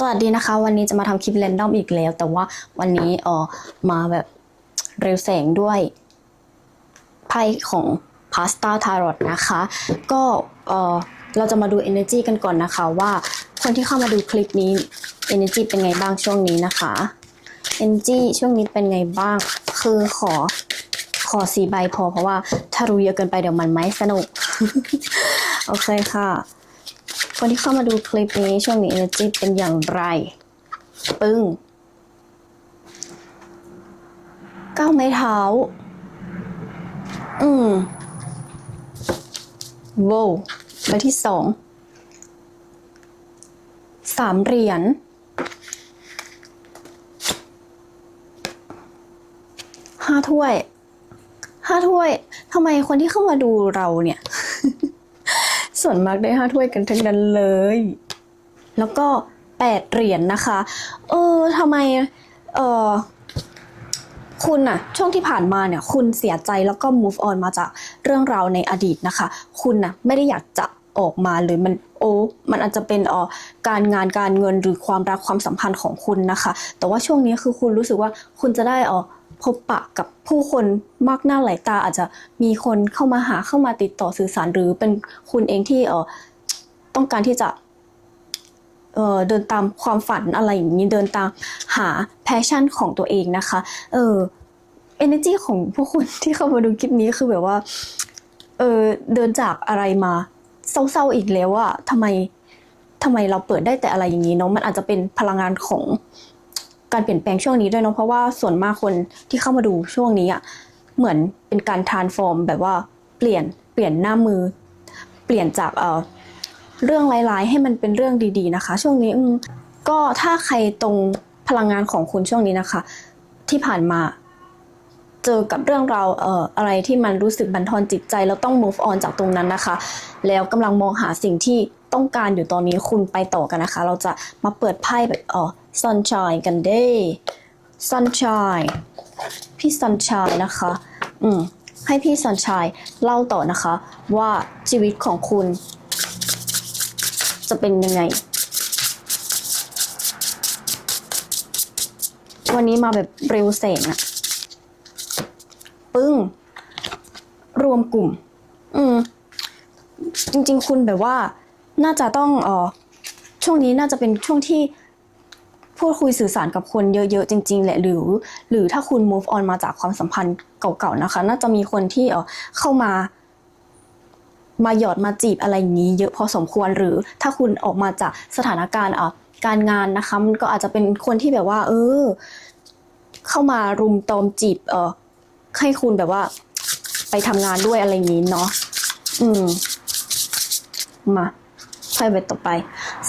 สวัสดีนะคะ วันนี้จะมาทำคลิปเรนดอมอีกแล้ว แต่ว่าวันนี้เออมาแบบเร็วแสงด้วยไพ่ของพาสต้าทารอตนะคะ ก็เออเราจะมาดู Energy กันก่อนนะคะว่าคนที่เข้ามาดูคลิปนี้ Energy เป็นไงบ้างช่วงนี้นะคะ Energy ช่วงนี้เป็นไงบ้าง คือขอขอสีใบพอเพราะว่าถ้ารู้เยอะเกินไปเดี๋ยวมันไม่สนุก โอเคค่ะ คนที่เข้ามาดูคลิปนี้ช่วงนี้ energy เป็นอย่างไร ปึ้งก้าวไม้เท้า อืมโว้วใบที่สอง สามเหรียญห้าถ้วยห้าถ้วยทำไมคนที่เข้ามาดูเราเนี่ย ส่วนมากได้ห้าถ้วยกันทั้งนั้นเลย แล้วก็แปดเหรียญนะคะ เออทำไม เออคุณอะช่วงที่ผ่านมาเนี่ย คุณเสียใจแล้วก็ move on มาจากเรื่องราวในอดีตนะคะ คุณนะไม่ได้อยากจะออกมาหรือมันโอ้มันอาจจะเป็นเออการงานการเงินหรือความรักความสัมพันธ์ของคุณนะคะ แต่ว่าช่วงนี้คือคุณรู้สึกว่าคุณจะได้ออ บปะกับผู้คนมากหน้าหลายตาอาจจะมีคนเข้ามาหาเข้ามาติดต่อสื่อสารหรือเป็นคุณเองที่เออต้องการที่จะเออเดินตามความฝันอะไรอย่างนี้เดินตามหาแพชชั่นของตัวเองนะคะเออ energy ของพวกคุณที่เข้ามาดูคลิปนี้คือแบบว่าเออเดินจากอะไรมาเศร้าๆอีกแล้วอะทำไมทำไมเราเปิดได้แต่อะไรอย่างนี้เนาะมันอาจจะเป็นพลังงานของ การเปลี่ยนแปลงช่วงนี้ด้วยเนาะเพราะว่าส่วนมากคนที่เข้ามาดูช่วงนี้อะเหมือนเป็นการทานฟอร์มแบบว่าเปลี่ยนเปลี่ยนหน้ามือ เปลี่ยนจากเอ่อเรื่องร้ายๆ ให้มันเป็นเรื่องดีๆนะคะ ช่วงนี้ก็ถ้าใครตรงพลังงานของคุณช่วงนี้นะคะ ที่ผ่านมาเจอกับเรื่องราวเอ่ออะไรที่มันรู้สึกบันทอนจิตใจแล้วต้อง move on จากตรงนั้นนะคะ แล้วกำลังมองหาสิ่งที่ต้องการอยู่ตอนนี้คุณไปต่อกันนะคะ เราจะมาเปิดไพ่แบบเอ่อ sunshine กันเด้ sunshine พี่ sunshine นะคะ อืม ให้พี่ sunshine เล่าต่อนะคะ ว่าชีวิตของคุณ จะเป็นยังไง วันนี้มาแบบเร็วแสงอะปึ้ง รวมกลุ่ม อืม จริง ๆ คุณแบบว่า น่าจะต้อง เออช่วงนี้น่าจะเป็นช่วงที่ พูดคุยสื่อสารกับคนเยอะๆจริง ๆ แหละหรือ หรือถ้าคุณ move on มาจากความสัมพันธ์เก่าๆนะคะ น่าจะมีคนที่เออเข้ามา มาหยอดมาจีบอะไรอย่างนี้ เยอะพอสมควรหรือ ถ้าคุณออกมาจากสถานการณ์อะการงานนะคะมันก็อาจจะเป็นคนที่แบบว่า เออ เข้ามารุมตอมจีบ เออให้คุณแบบว่า ไปทำงานด้วยอะไรอย่างนี้เนาะอืม มาไพ่ใบต่อไป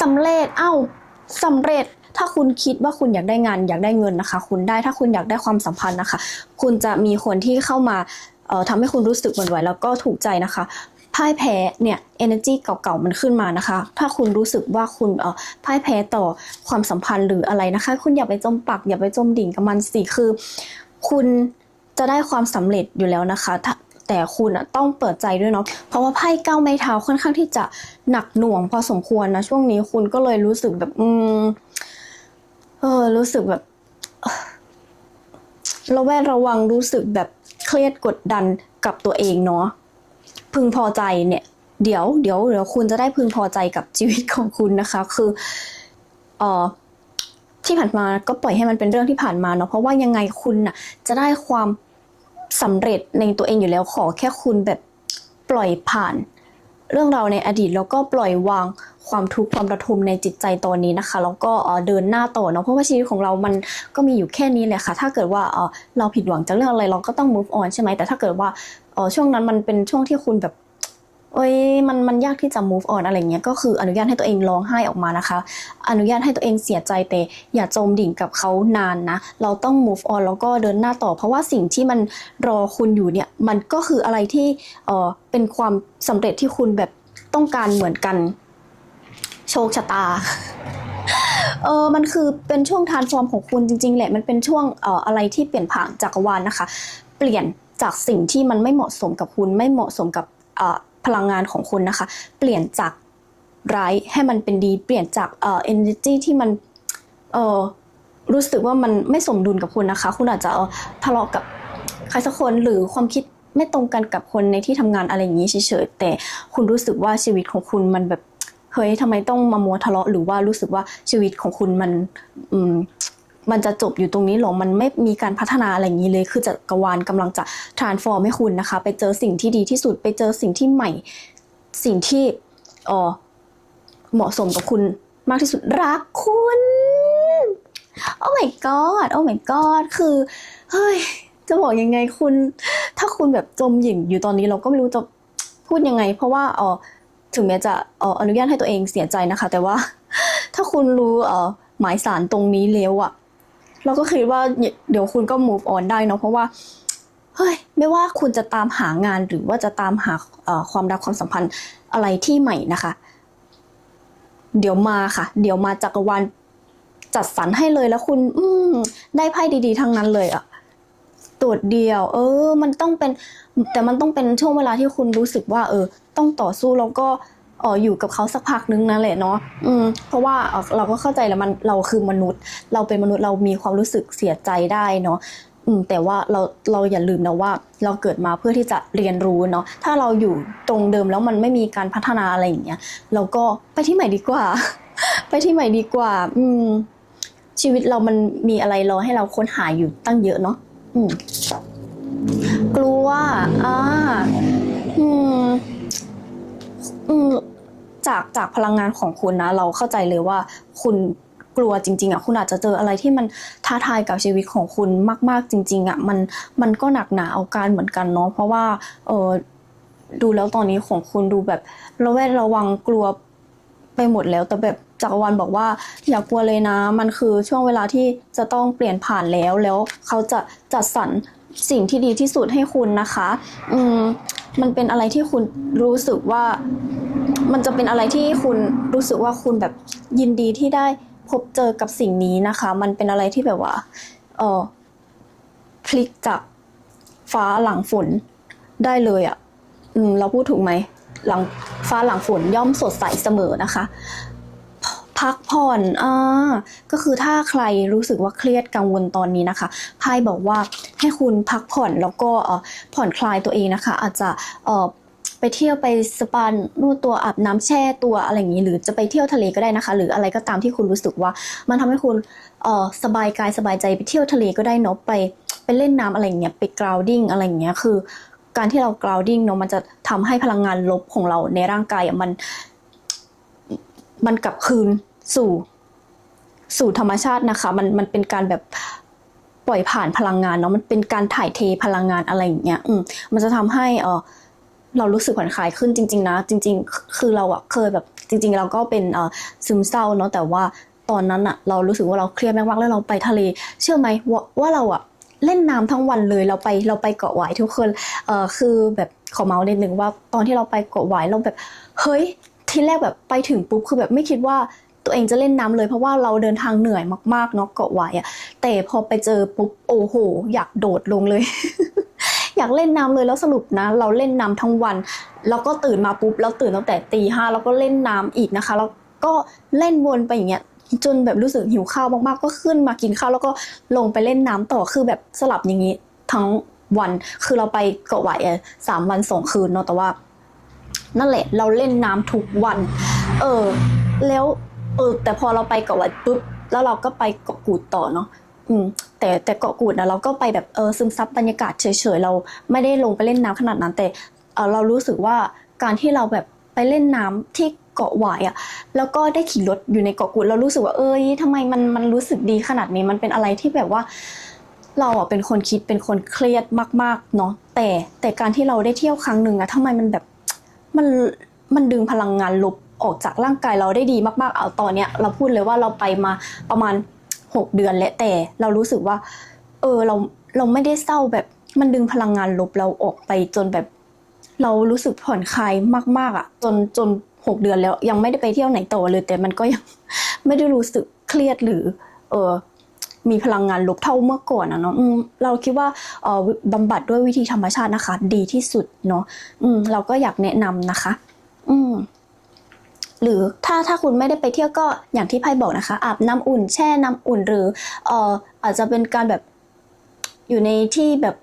สำเร็จ เอ้าสำเร็จ ถ้าคุณคิดว่าคุณอยากได้งานอยากได้เงินนะคะ คุณได้ถ้าคุณอยากได้ความสัมพันธ์นะคะ คุณจะมีคนที่เข้ามาเอ่อทำให้คุณรู้สึกหวั่นไหวแล้วก็ถูกใจนะคะพ่ายแพ้เนี่ย energy เก่าๆ มันขึ้นมานะคะ ถ้าคุณรู้สึกว่าคุณเอ่อพ่ายแพ้ต่อความสัมพันธ์หรืออะไรนะคะ คุณอย่าไปจมปัก อย่าไปจมดิ่งกับมันสิ คือ คุณจะได้ความสำเร็จอยู่แล้วนะคะ แต่คุณต้องเปิดใจด้วยเนาะ เพราะว่าไพ่เก้าไม้เท้าค่อนข้างที่จะหนักหน่วงพอสมควรนะ ช่วงนี้คุณก็เลยรู้สึกแบบ อืม เออ รู้สึกแบบระแวดระวังรู้สึกแบบเครียดกดดันกับตัวเองเนาะพึงพอใจเนี่ย เดี๋ยวเดี๋ยวเดี๋ยวคุณจะได้พึงพอใจกับชีวิตของคุณนะคะ คือเอ่อที่ผ่านมาก็ปล่อยให้มันเป็นเรื่องที่ผ่านมาเนาะเพราะว่ายังไงคุณน่ะ จะได้ความสำเร็จในตัวเองอยู่แล้วขอแค่คุณแบบปล่อยผ่าน เรื่องราวในอดีตแล้วก็ปล่อยวาง ความทุกข์ความระทมในจิตใจตอนนี้นะคะแล้วก็เดินหน้าต่อเนาะเพราะว่าชีวิตของเรามันก็มีอยู่แค่นี้แหละค่ะ ถ้าเกิดว่าเราผิดหวังจากเรื่องอะไรเราก็ต้อง move on ใช่ไหมแต่ถ้าเกิดว่าช่วงนั้นมันเป็นช่วงที่คุณแบบเอ้ยมันมันยากที่จะ move on อะไรเงี้ยก็คืออนุญาตให้ตัวเองร้องไห้ออกมานะคะ อนุญาตให้ตัวเองเสียใจแต่อย่าจมดิ่งกับเขานานนะ เราต้อง move on แล้วก็เดินหน้าต่อ เพราะว่าสิ่งที่มันรอคุณอยู่เนี่ยมันก็คืออะไรที่เออเป็นความสำเร็จที่คุณแบบต้องการเหมือนกัน โชคชะตา เออมันคือเป็นช่วงทานฟอร์มของคุณจริงๆแหละ มันเป็นช่วงเอ่ออะไรที่เปลี่ยนผ่านจักรวาลนะคะ เปลี่ยนจากสิ่งที่มันไม่เหมาะสมกับคุณ ไม่เหมาะสมกับเอ่อพลังงานของคุณนะคะ เปลี่ยนจากร้ายให้มันเป็นดี เปลี่ยนจากเอ่อ energy ที่มันเอ่อรู้สึกว่ามันไม่สมดุลกับคุณนะคะ คุณอาจจะทะเลาะกับใครสักคนหรือความคิดไม่ตรงกันกับคนในที่ทำงานอะไรอย่างนี้เฉยๆแต่คุณรู้สึกว่าชีวิตของคุณมันแบบ เฮ้ยทำไมต้องมามัวทะเลาะหรือว่ารู้สึกว่าชีวิตของคุณมันอืมมันจะจบอยู่ตรงนี้หรอ มันไม่มีการพัฒนาอะไรอย่างนี้เลย คือจักรวาลกำลังจะ transform ให้คุณนะคะ ไปเจอสิ่งที่ดีที่สุด ไปเจอสิ่งที่ใหม่ สิ่งที่เออเหมาะสมกับคุณมากที่สุด รักคุณ โอ้ my god โอ้ my god คือ เฮ้ย จะบอกยังไงคุณ ถ้าคุณแบบจมหยิ่งอยู่ตอนนี้เราก็ไม่รู้จะพูดยังไง เพราะว่าเออ ถึงแม้จะอออนุญาตให้ตัวเองเสียใจนะคะ แต่ว่าถ้าคุณรู้เออหมายสารตรงนี้แล้วอะเราก็คิดว่าเดี๋ยวคุณก็ move on ได้เนาะเพราะว่าเฮ้ยไม่ว่าคุณจะตามหางานหรือว่าจะตามหาความรักความสัมพันธ์อะไรที่ใหม่นะคะ เดี๋ยวมาค่ะ เดี๋ยวมาจักรวาลจัดสรรให้เลยแล้วคุณ อืได้ไพ่ดี ๆ ทั้งนั้นเลยอะตรวจเดียว เออ มันต้องเป็น แต่มันต้องเป็นช่วงเวลาที่คุณรู้สึกว่า เออ ต้องต่อสู้แล้วก็อออยู่กับเขาสักพักนึงนั่นแหละเนาะอืมเพราะว่าเออเราก็เข้าใจแล้วมันเราคือมนุษย์ เราเป็นมนุษย์เรามีความรู้สึกเสียใจได้เนาะอืมแต่ว่าเราเราอย่าลืมนะว่า เราเกิดมาเพื่อที่จะเรียนรู้เนาะถ้าเราอยู่ตรงเดิมแล้วมันไม่มีการพัฒนาอะไรอย่างเงี้ยเราก็ไปที่ใหม่ดีกว่า ไปที่ใหม่ดีกว่า อืม ชีวิตเรามันมีอะไรรอให้เราค้นหาอยู่ตั้งเยอะเนาะอืม กลัวอ่าอืมอืมจากจากพลังงานของคุณนะ เราเข้าใจเลยว่าคุณกลัวจริง ๆอะคุณอาจจะเจออะไรที่มันท้าทายกับชีวิตของคุณมาก ๆ จริง ๆอะมันมันก็หนักหนาเอาการเหมือนกันเนาะเพราะว่าเออดูแล้วตอนนี้ของคุณดูแบบระแวดระวังกลัวไปหมดแล้วแต่แบบจักรวาลบอกว่าอย่ากลัวเลยนะ มันคือช่วงเวลาที่จะต้องเปลี่ยนผ่านแล้วแล้วเขาจะจัดสรร สิ่งที่ดีที่สุดให้คุณนะคะ อืมมันเป็นอะไรที่คุณรู้สึกว่า มันจะเป็นอะไรที่คุณรู้สึกว่าคุณแบบยินดีที่ได้พบเจอกับสิ่งนี้นะคะ มันเป็นอะไรที่แบบว่า เออพลิกจากฟ้าหลังฝนได้เลยอะ่ะ อืม เราพูดถูกไหม หลังฟ้าหลังฝนย่อมสดใสเสมอนะคะ พักผ่อนอ่าก็คือถ้าใครรู้สึกว่าเครียดกังวลตอนนี้นะคะไพ่บอกว่าให้คุณพักผ่อนแล้วก็เอ่อผ่อนคลายตัวเองนะคะ อาจจะเอ่อไปเที่ยวไปสปานนวดตัวอาบน้ำแช่ตัวอะไรอย่างนี้ หรือจะไปเที่ยวทะเลก็ได้นะคะ หรืออะไรก็ตามที่คุณรู้สึกว่า มันทำให้คุณเอ่อสบายกายสบายใจไปเที่ยวทะเลก็ได้เนาะไปไปเล่นน้ำอะไรอย่างเงี้ยไปกราวดิ้งอะไรอย่างเงี้ยคือ การที่เรากราวดิ้งเนาะมันจะทำให้พลังงานลบของเราในร่างกายมัน มันกลับคืนสู่ สู่ธรรมชาตินะคะ มันมันเป็นการแบบปล่อยผ่านพลังงานเนาะมันเป็นการถ่ายเทพลังงานอะไรอย่างเงี้ย อืมมันจะทำให้เออเรารู้สึกผ่อนคลายขึ้นจริง ๆ นะ จริง ๆ คือเราอะเคยแบบจริง ๆ เราก็เป็นเออซึมเศร้าเนาะแต่ว่าตอนนั้นอะเรารู้สึกว่าเราเครียดมากๆแล้วเราไปทะเล เชื่อไหมว่าว่าเราอะเล่นน้ำทั้งวันเลยเราไปเราไปเกาะหวายทุกคนเออคือแบบขอเมาส์นิดนึงว่าตอนที่เราไปเกาะหวายเราแบบเฮ้ย ทีแรกแบบไปถึงปุ๊บคือแบบไม่คิดว่าตัวเองจะเล่นน้ำเลยเพราะว่าเราเดินทางเหนื่อยมากๆเนาะเกาะไหวอะแต่พอไปเจอปุ๊บโอ้โห อยากโดดลงเลย อยากเล่นน้ำเลยแล้วสรุปนะ เราเล่นน้ำทั้งวัน แล้วก็ตื่นมาปุ๊บแล้วตื่นตั้งแต่ตีห้าแล้วก็เล่นน้ำอีกนะคะ แล้วก็เล่นวนไปอย่างเงี้ยจนแบบรู้สึกหิวข้าวมากๆ ก็ขึ้นมากินข้าวแล้วก็ลงไปเล่นน้ำต่อคือแบบสลับอย่างนี้ทั้งวันคือเราไปเกาะไหวอะสามวันสองคืนเนาะแต่ว่า นั่นแหละ เราเล่นน้ำทุกวัน เออ แล้วเออแต่พอเราไปเกาะวัดปุ๊บแล้วเราก็ไปเกาะกูดต่อเนาะอืมแต่แต่เกาะกูดนะเราก็ไปแบบเออซึมซับบรรยากาศเฉยๆเราไม่ได้ลงไปเล่นน้ำขนาดนั้น แต่เออเรารู้สึกว่าการที่เราแบบไปเล่นน้ำที่เกาะหวายอะแล้วก็ได้ขี่รถอยู่ในเกาะกูดเรารู้สึกว่าเอ้ยทำไมมันมันรู้สึกดีขนาดนี้มันเป็นอะไรที่แบบว่า เราอะเป็นคนคิดเป็นคนเครียดมากๆเนาะแต่แต่การที่เราได้เที่ยวครั้งหนึ่งอะทำไมมันแบบ มันมันดึงพลังงานลบออกจากร่างกายเราได้ดีมากๆ เอาตอนเนี้ยเราพูดเลยว่าเราไปมาประมาณหกเดือนแล้วแต่เรารู้สึกว่า เออเราเราไม่ได้เศร้าแบบมันดึงพลังงานลบเราออกไปจนแบบ เรารู้สึกผ่อนคลายมากๆ อะ จนจนหกเดือนแล้วยังไม่ได้ไปเที่ยวไหนต่อเลย แต่มันก็ยังไม่ได้รู้สึกเครียดหรือ เออ มีพลังงานลบเท่าเมื่อก่อนอะเนาะเราคิดว่าเออบำบัดด้วยวิธีธรรมชาตินะคะ ดีที่สุดเนาะอืมเราก็อยากแนะนำนะคะ อืมหรือถ้าถ้าคุณไม่ได้ไปเที่ยวก็อย่างที่ไพ่บอกนะคะ อาบน้ำอุ่นแช่น้ำอุ่นหรือเอ่ออาจจะเป็นการแบบอยู่ในที่แบบ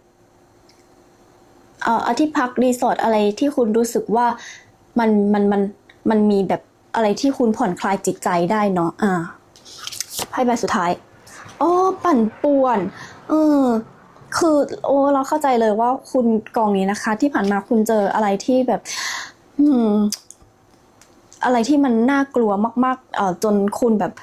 เอ่อที่พักรีสอร์ทอะไรที่คุณรู้สึกว่ามันมันมันมันมีแบบอะไรที่คุณผ่อนคลายจิตใจได้เนาะอ่าไพ่ใบสุดท้าย โอ้ปั่นป่วน เออ คือโอ้เราเข้าใจเลยว่าคุณกองนี้นะคะ ที่ผ่านมาคุณเจออะไรที่แบบ อืม อะไรที่มันน่ากลัวมาก ๆ เอ่อจนคุณแบบ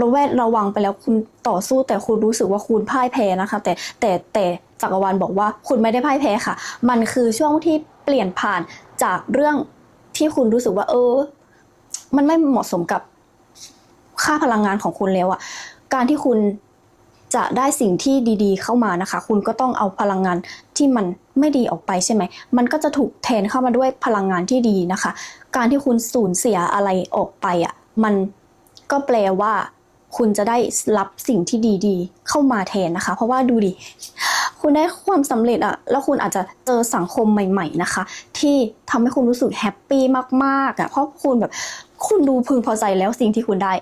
ระแวดระวังไปแล้วคุณต่อสู้ แต่คุณรู้สึกว่าคุณพ่ายแพ้นะคะ แต่แต่แต่จักรวาลบอกว่าคุณไม่ได้พ่ายแพ้ค่ะ มันคือช่วงที่เปลี่ยนผ่านจากเรื่องที่คุณรู้สึกว่า เออ มันไม่เหมาะสมกับค่าพลังงานของคุณแล้วอะ การที่คุณจะได้สิ่งที่ดีๆ เข้ามานะคะ คุณก็ต้องเอาพลังงานที่มันไม่ดีออกไปใช่ไหม มันก็จะถูกแทนเข้ามาด้วยพลังงานที่ดีนะคะ การที่คุณสูญเสียอะไรออกไปอะ มันก็แปลว่าคุณจะได้รับสิ่งที่ดีๆ เข้ามาแทนนะคะ เพราะว่าดูดิ คุณได้ความสำเร็จอะแล้วคุณอาจจะเจอสังคมใหม่ ๆนะคะ ที่ทำให้คุณรู้สึกแฮปปี้มากๆอะเพราะคุณแบบคุณดูพึงพอใจแล้วสิ่งที่คุณได้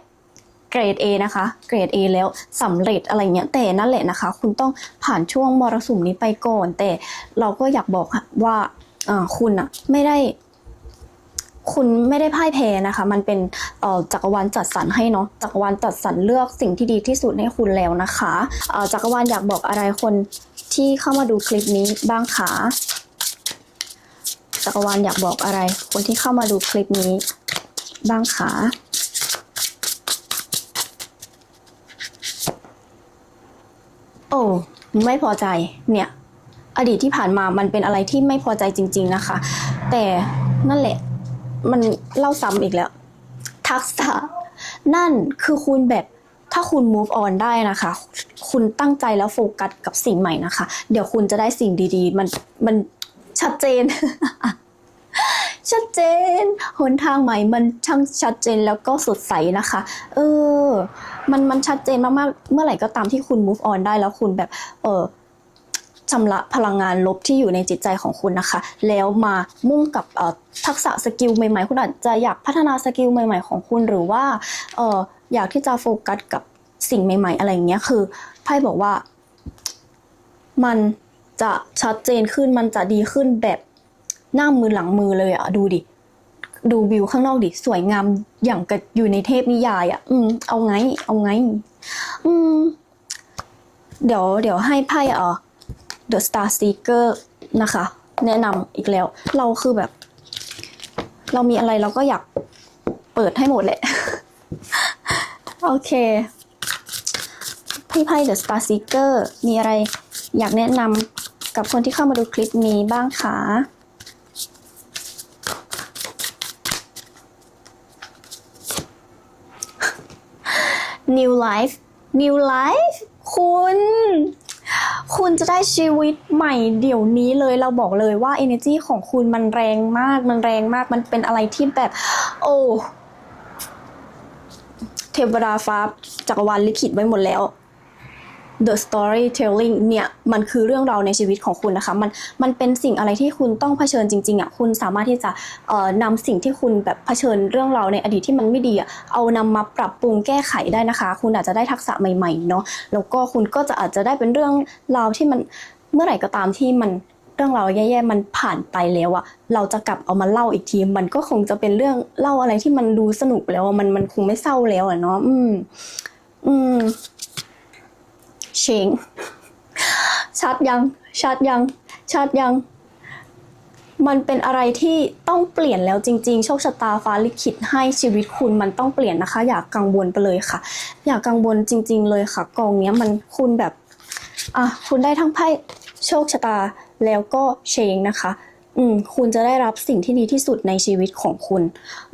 เกรด A นะคะ เกรด A แล้วสำเร็จอะไรเงี้ยแต่นั่นแหละนะคะ คุณต้องผ่านช่วงมรสุมนี้ไปก่อน แต่เราก็อยากบอกว่าคุณอะไม่ได้ คุณไม่ได้พ่ายแพ้นะคะ มันเป็นจักรวาลจัดสรรให้เนาะจักรวาลจัดสรรเลือกสิ่งที่ดีที่สุดให้คุณแล้วนะคะจักรวาลอยากบอกอะไรคนที่เข้ามาดูคลิปนี้บ้างคะจักรวาลอยากบอกอะไร คนที่เข้ามาดูคลิปนี้บ้างคะ โอ้ไม่พอใจเนี่ย อดีตที่ผ่านมามันเป็นอะไรที่ไม่พอใจจริง ๆนะคะ แต่นั่นแหละมันเล่าซ้ำอีกแล้ว ทักษะ นั่นคือคุณแบบถ้าคุณ move on ได้นะคะ คุณตั้งใจแล้วโฟกัสกับสิ่งใหม่นะคะ เดี๋ยวคุณจะได้สิ่งดีๆ มันมันชัดเจน ชัดเจน หนทางใหม่มันช่างชัดเจนแล้วก็สดใสนะคะ เออ มันมันชัดเจนมากๆ เมื่อไหร่ก็ตามที่คุณ move on ได้แล้วคุณแบบเออชำระพลังงานลบที่อยู่ในจิตใจของคุณนะคะ แล้วมามุ่งกับทักษะสกิลใหม่ๆ คุณอาจจะอยากพัฒนาสกิลใหม่ ๆ ของคุณหรือว่าอออยากที่จะโฟกัสกับสิ่งใหม่ ๆ อะไรอย่างเงี้ยคือไพ่บอกว่ามันจะชัดเจนขึ้นมันจะดีขึ้นแบบหน้ามือหลังมือเลยอะดูดิ ดูวิวข้างนอกดิ สวยงามอย่างกับอยู่ในเทพนิยายอะอืม เอาไง เอาไง อืม เดี๋ยว เดี๋ยวให้ไพ่เออ The Star Seeker นะคะ แนะนำอีกแล้ว เราคือแบบ เรามีอะไรเราก็อยากเปิดให้หมดแหละ โอเคพี่ไพ่ The Star Seeker มีอะไรอยากแนะนำกับคนที่เข้ามาดูคลิปนี้บ้างคะ New Life New Life คุณ คุณจะได้ชีวิตใหม่เดี๋ยวนี้เลยเราบอกเลยว่า energy ของคุณมันแรงมากมันแรงมากมันเป็นอะไรที่แบบ โอ้เทวดาฟ้าจักรวาลลิขิตไว้หมดแล้ว The storytelling เนี่ยมันคือเรื่องราวในชีวิตของคุณนะคะมันมันเป็นสิ่งอะไรที่คุณต้องเผชิญจริงๆอะคุณสามารถที่จะเอ่อนำสิ่งที่คุณแบบเผชิญเรื่องราวในอดีตที่มันไม่ดีอะเอานำมาปรับปรุงแก้ไขได้นะคะ คุณอาจจะได้ทักษะใหม่ๆเนาะแล้วก็คุณก็จะอาจจะได้เป็นเรื่องราวที่มันเมื่อไหร่ก็ตามที่มันเรื่องราวแย่ๆมันผ่านไปแล้วอะเราจะกลับเอามาเล่าอีกที มันก็คงจะเป็นเรื่องเล่าอะไรที่มันดูสนุกแล้วมันมันคงไม่เศร้าแล้วอะเนาะอืม อืม เชงชัดยังชัดยังชัดยัง มันเป็นอะไรที่ต้องเปลี่ยนแล้วจริง ๆ โชคชะตาฟ้าลิขิตให้ชีวิตคุณมันต้องเปลี่ยนนะคะ อย่ากกังวลไปเลยค่ะ อย่ากกังวลจริง ๆ เลยค่ะ กองเนี้ยมันคุณแบบอะคุณได้ทั้งไพ่โชคชะตาแล้วก็เชงนะคะ อืม คุณจะได้รับสิ่งที่ดีที่สุดในชีวิตของคุณ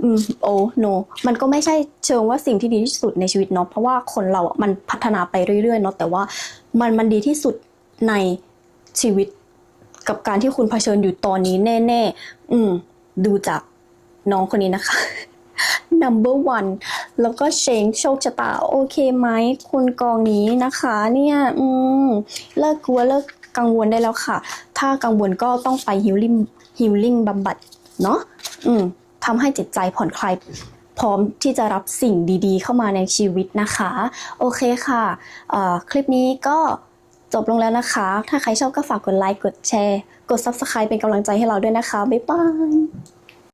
อืม โอ้โนมันก็ไม่ใช่เชิงว่าสิ่งที่ดีที่สุดในชีวิตเนาะ เพราะว่าคนเราอะมันพัฒนาไปเรื่อยๆเนาะ แต่ว่ามันมันดีที่สุดในชีวิตกับการที่คุณเผชิญอยู่ตอนนี้แน่ ๆ อืม ดูจากน้องคนนี้นะคะ number one แล้วก็เชงโชคชะตา โอเคไหม คุณกองนี้นะคะ เนี่ย อืม เลิกกลัวเลิก กังวลได้แล้วค่ะ ถ้ากังวลก็ต้องไปฮิลลิ่งฮิลลิ่งบำบัดเนาะอืมทำให้จิตใจผ่อนคลายพร้อมที่จะรับสิ่งดีๆ เข้ามาในชีวิตนะคะ โอเคค่ะ คลิปนี้ก็จบลงแล้วนะคะ ถ้าใครชอบก็ฝากกดไลค์ กดแชร์ กด Subscribe เป็นกำลังใจให้เราด้วยนะคะ บ๊ายบาย